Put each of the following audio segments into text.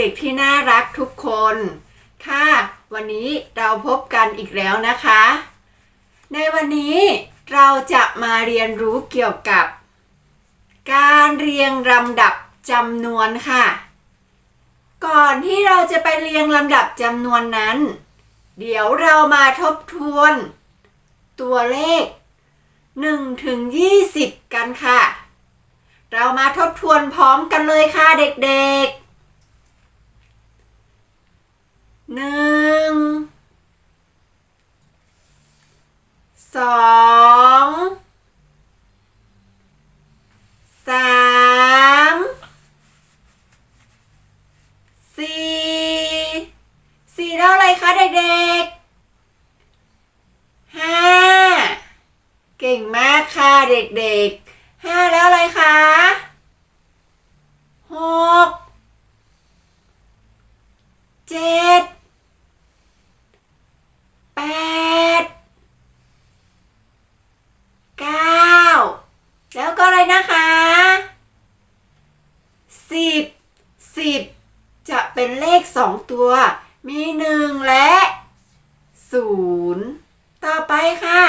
ด็กๆที่น่ารักทุกคน ค่ะ วันนี้เราพบกันอีกแล้วนะคะ ในวันนี้เราจะมาเรียนรู้เกี่ยวกับ การเรียงลำดับจำนวนค่ะ ก่อนที่เราจะไปเรียงลำดับจำนวนนั้น เดี๋ยวเรามาทบทวน ตัวเลข1ถึง20 กันค่ะ เรามาทบทวนพร้อมกันเลยค่ะเด็กๆ หนึ่งสองสามสี่สี่เท่าไรคะเด็กๆห้าเก่งมากค่ะเด็กๆห้าแล้วอะไรคะหกเจ็ดแปดเก้าแล้วก็อะไรนะคะสิบสิบจะเป็นเลข สองตัว มีหนึ่งและศูนย์ต่อไปค่ะ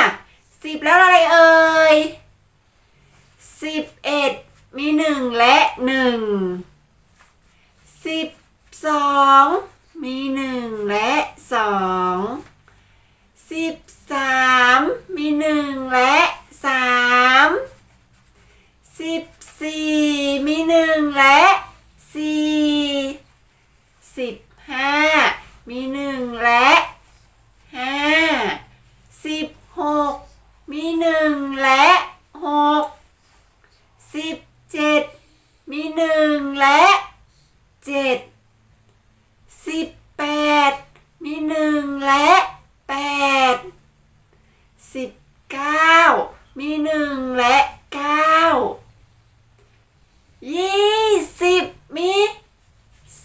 สิบแล้วอะไรเอ่ยสิบเอ็ดมีหนึ่งและหนึ่งสิบสองมีหนึ่งและสองสิบสามมีหนึ่งและสามสิบสี่มีหนึ่งและสี่สิบ ห้ามีหนึ่งและห้าสิบหกมีหนึ่งและหกสิบเจ็ดมีหนึ่งและเจ็ดสิบแปดมีหนึ่งและแปดสิบเก้ามีหนึ่งและเก้ายี่สิบมี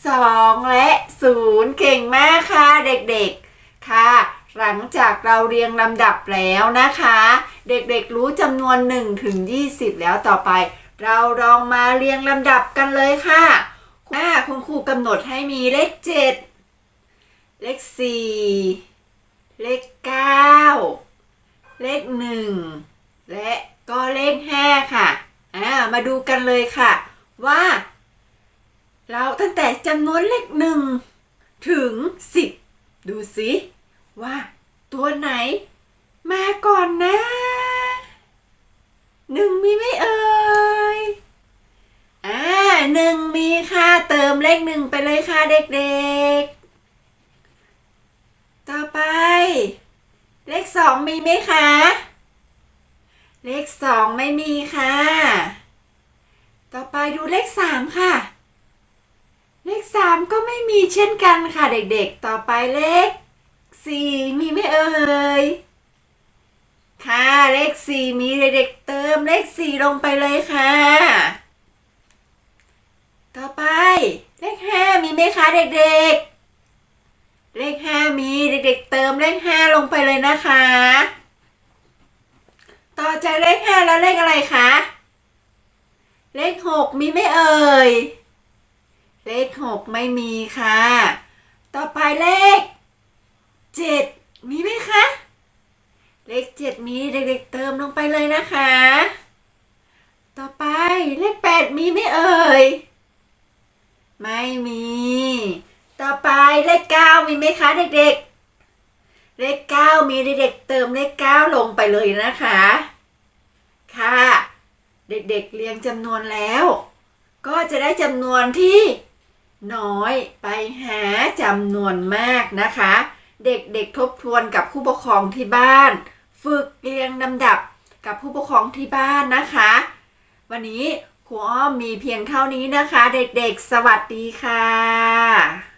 สองและ ศูนย์เก่งมากค่ะเด็กๆค่ะ หลังจากเราเรียงลำดับแล้วนะคะ เด็กๆรู้จำนวน1ถึง20 แล้วต่อไป เราลองมาเรียงลำดับกันเลยค่ะอ่าคุณครูกำหนดให้มีเลข 7 เลข 4 เลข 9 เลข 1 และก็เลข 5 ค่ะอ่ามาดูกันเลยค่ะว่าเราตั้งแต่จำนวนเลข1 ถึง 10 ดูสิว่า ตัวไหน มาก่อนนะหนึ่งมีไหมเอ่ยอ่าหนึ่งมีค่ะเติมเลขหนึ่งไปเลยค่ะเด็กๆ ต่อไป เลขสองมีไหมคะ เลขสองไม่มีค่ะ ต่อไปดูเลขสามค่ะ เลขสามก็ไม่มีเช่นกันค่ะเด็กๆ ต่อไปเลขสี่มีไหมเอ่ย ค่ะเลขสี่มีเด็กๆเติมเลขสี่ลงไปเลยค่ะ ต่อไปเลขห้ามีไหมคะเด็กๆเลขห้ามีเด็กๆเติมเลขห้าลงไปเลยนะคะ ต่อจากเลขห้าแล้วเลขอะไรคะ เลขหกมีไหมเอ่ย เลขหกไม่มีค่ะ ต่อไปเลขเจ็ดมีไหมคะ เลขเจ็ดมีเด็กๆเติมลงไปเลยนะคะ ต่อไปเลขแปดมีไหมเอ่ย ไม่มี ต่อไปเลขเก้ามีไหมคะเด็กๆ เลขเก้ามีเด็กๆเติมเลขเก้าลงไปเลยนะคะ ค่ะ เด็กๆเรียงจำนวนแล้วก็จะได้จำนวนที่ น้อยไปหาจำนวนมากนะคะ เด็กๆทบทวนกับผู้ปกครองที่บ้าน ฝึกเรียงลำดับกับผู้ปกครองที่บ้านนะคะ วันนี้ครูอ้อมมีเพียงเท่านี้นะคะ เด็กๆ สวัสดีค่ะ